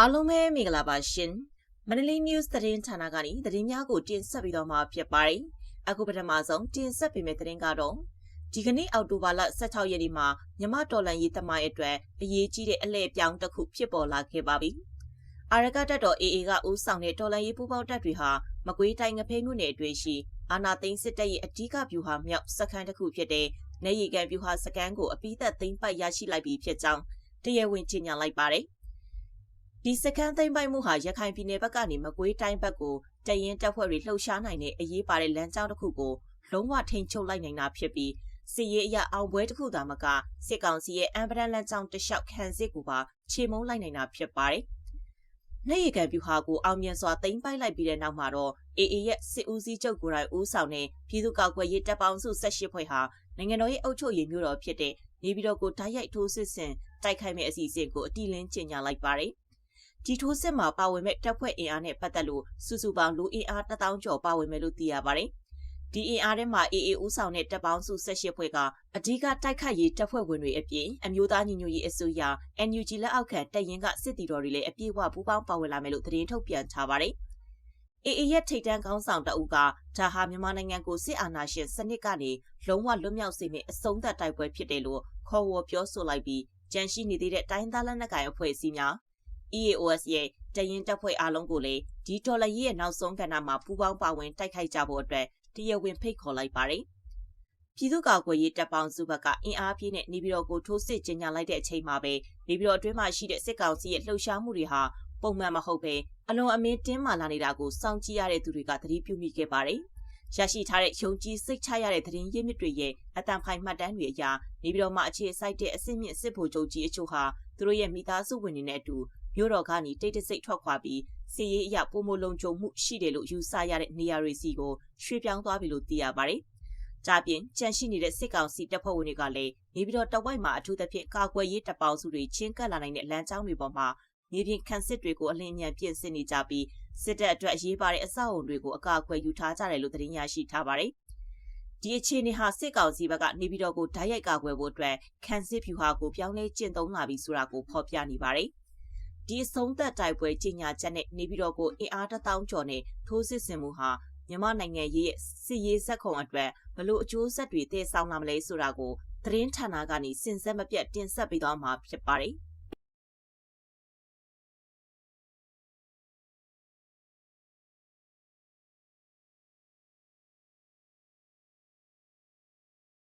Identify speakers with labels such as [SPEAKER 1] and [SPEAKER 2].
[SPEAKER 1] အားလုံးပဲမင်္ဂလာပါရှင်မန္တလေး news သတင်းဌာနကနေသတင်းများကိုတင်ဆက်ပြီးတော့မှာဖြစ်ပါတယ်အခုပထမဆုံးတင်ဆက်ပေးမယ့်သတင်းကတော့ဒီကနေ့အောက်တိုဘာလ16ရက်နေ့မှာမြမတော်လန်ရေးတမိုင်းအတွက်အရေးကြီးတဲ့အလဲပြောင်းတစ်ခုဖြစ်ပေါ်လာခဲ့ပါပြီအာရကတက်တော် AA ကဦးဆောင်တဲ့တော်လန်ရေးပူးပေါင်းတပ်တွေဟာမကွေးတိုင်းငဖဲမြို့နယ်အတွင်းရှိအာနာသိန်းစစ်တပ်ရဲ့အဓိကဗျူဟာမြောက်စခန်းတစ်ခုဖြစ်တဲ့နေရီကန်ဗျူဟာစခန်းကိုအပိသက်သိမ်းပိုက်ရရှိလိုက်ပြီဖြစ်ကြောင်းတရားဝင်ကြေညာလိုက်ပါတယ် ဒီစကန်သိမ့်ပိုက်မှုဟာရခိုင်ပြည်နယ်ဘက်ကနေမကွေးတိုင်းဘက်ကိုတရင်တပ်ဖွဲ့တွေလှုပ်ရှားနိုင်တဲ့အရေးပါတဲ့လမ်းကြောင်းတစ်ခုကိုလုံးဝထိန်ချုပ်လိုက်နိုင်တာဖြစ်ပြီးစစ်ရေးအရအောင်ပွဲတစ်ခုသာမကစစ်ကောင်စီရဲ့အံပဒန်လမ်းကြောင်းတလျှောက်ခံစစ်ကိုပါခြေမုံလိုက်နိုင်တာဖြစ်ပါတယ်။နေရီကန်ပြူဟာကိုအောင်မြင်စွာသိမ်းပိုက်လိုက်ပြီးတဲ့နောက်မှာတော့ AA ရဲ့စစ်ဦးစီးချုပ်ကိုယ်တိုင်ဦးဆောင်တဲ့ပြည်သူ့ကောက်ွယ်ရေးတပ်ပေါင်းစု18ဖွဲ့ဟာနိုင်ငံတော်ရဲ့အုပ်ချုပ်ရေးမျိုးတော်ဖြစ်တဲ့နေပြည်တော်ကိုဓာတ်ရိုက်ထိုးစစ်ဆင်တိုက်ခိုက်မဲ့အစီအစဉ်ကိုအတိလင်းကြေညာလိုက်ပါတယ်။ ဒီထိုးစစ်မှာပါဝင်မဲ့တပ်ဖွဲ့အင်အားနဲ့ပတ်သက်လို့စုစုပေါင်းလူအင်အား1000ကျော်ပါဝင်မယ်လို့သိရပါတယ်။ဒီအင်အားထဲမှာ AA ဦးဆောင်တဲ့တပ်ပေါင်းစု18ဖွဲ့ကအဓိကတိုက်ခတ်ရေးတပ်ဖွဲ့ဝင်တွေအပြင်အမျိုးသားညီညွတ်ရေးအစိုးရ NUG လက်အောက်ခံတပ်ရင်းကစစ်တီတော်တွေလည်းအပြည့်အဝပူးပေါင်းပါဝင်လာမယ်လို့သတင်းထုတ်ပြန်ထားပါတယ်။ AA ရဲ့ထိတ်တန်းခေါင်းဆောင်တအုပ်ကဒါဟာမြန်မာနိုင်ငံကိုစစ်အာဏာရှင်စနစ်ကနေလုံးဝလွတ်မြောက်စေမယ့်အဆုံးသတ်တိုက်ပွဲဖြစ်တယ်လို့ခေါ်ဝေါ်ပြောဆိုလိုက်ပြီးကြန့်ရှိနေသေးတဲ့တိုင်းသားလက်နက်ကိုင်အဖွဲ့အစည်းများ EAOS ရဲ့တရင်တပ်ဖွဲ့အားလုံးကိုလည်းဒီတော်လရေးရဲ့နောက်ဆုံးကဏ္ဍမှာပူးပေါင်းပါဝင်တိုက်ခိုက်ကြဖို့အတွက်တရားဝင်ဖိတ်ခေါ်လိုက်ပါတယ်။ပြည်သူ့ကာကွယ်ရေးတပ်ပေါင်းစုဘက်ကအင်အားပြည့်နဲ့နေပြည်တော်ကိုထိုးစစ်ကျင်းပလိုက်တဲ့အချိန်မှာပဲနေပြည်တော်အတွင်းမှာရှိတဲ့စစ်ကောင်စီရဲ့လှုပ်ရှားမှုတွေဟာပုံမှန်မဟုတ်ပဲအလွန်အမင်းတင်းမာလာနေတာကိုစောင့်ကြည့်ရတဲ့သူတွေကသတိပြုမိခဲ့ပါတယ်။ရရှိထားတဲ့ယုံကြည်စိတ်ချရတဲ့သတင်းရင်းမြစ်တွေရဲ့အတန်ဖိုင်မှတ်တမ်းတွေအရနေပြည်တော်မှာအခြေစိုက်တဲ့အစစ်မြင့်စစ်ဗိုလ်ချုပ်ကြီးအချို့ဟာသူတို့ရဲ့မိသားစုဝင်တွေနဲ့အတူ မြို့တော်ကနေတိတ်တဆိတ်ထွက်ခွာပြီးစီရေးအရပုံမလုံခြုံမှုရှိတယ်လို့ယူဆရတဲ့နေရာတွေစီကိုရွှေ့ပြောင်းသွားပြီလို့သိရပါတယ်။ကြပြင်ကြန့်ရှိနေတဲ့စစ်ကောင်စီတပ်ဖွဲ့ဝင်တွေကလည်းနေပြီးတော့တဝိုက်မှာအထူးသဖြင့်ကာကွယ်ရေးတပ်ပေါင်းစုတွေချင်းကပ်လာနိုင်တဲ့လမ်းကြောင်းတွေပေါ်မှာမြေပြင်ခန့်စစ်တွေကိုအလင်းအမြန်ပြင်ဆင်နေကြပြီးစစ်တပ်အတွက်အရေးပါတဲ့အဆောက်အုံတွေကိုအကာအကွယ်ယူထားကြတယ်လို့သတင်းရရှိထားပါတယ်။ဒီအခြေအနေဟာစစ်ကောင်စီဘက်ကနေပြည်တော်ကိုဓာတ်ရိုက်ကာကွယ်ဖို့အတွက်ခန့်စစ်ဖြူဟာကိုပြောင်းလဲကျင့်သုံးလာပြီဆိုတာကိုဖော်ပြနေပါတယ်။ ဒီဆုံးသက်တိုက်ပွဲကြီးညာချက်နဲ့နေပြည်တော်ကိုအင်အားတထောင်ကျော်နဲ့ထိုးစစ်ဆင်မှုဟာမြန်မာနိုင်ငံရဲ့စစ်ရေးဇက်ခုံအတွက်ဘလို့အကျိုးဆက်တွေတည်ဆောင်လာမလဲဆိုတာကိုသတင်းဌာနကနေစင်စက်မပြတ်တင်ဆက်ပေးသွားမှာဖြစ်ပါတယ်။